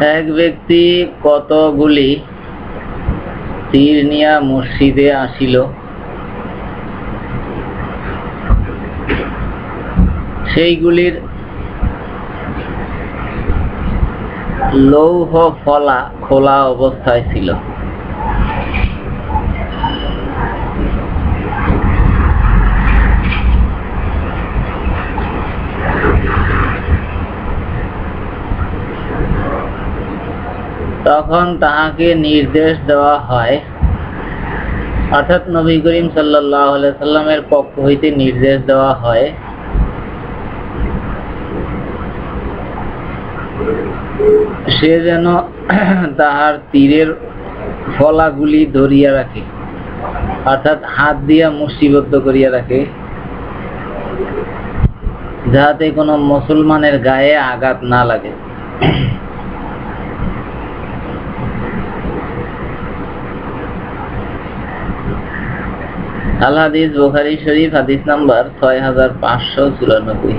এক ব্যক্তি কতগুলি তীর নিয়া মসজিদে আসিল? সেইগুলির লৌহ ফলা খোলা অবস্থায় ছিল। তখন তাহাকে নির্দেশ দেওয়া হয়। অর্থাৎ নবী করিম সাল্লামের পক্ষ হইতে নির্দেশ দেওয়া হয়। সে যেন তাহার তীরের ফলাগুলি ধরিয়া রাখে, অর্থাৎ হাত দিয়া মুষ্টিবদ্ধ করিয়া রাখে যাতে কোনো মুসলমানের গায়ে আঘাত না লাগে। আল হাদিস শরীফ হাদিস নাম্বার ছয় হাজার পাঁচশো চুরানব্বই।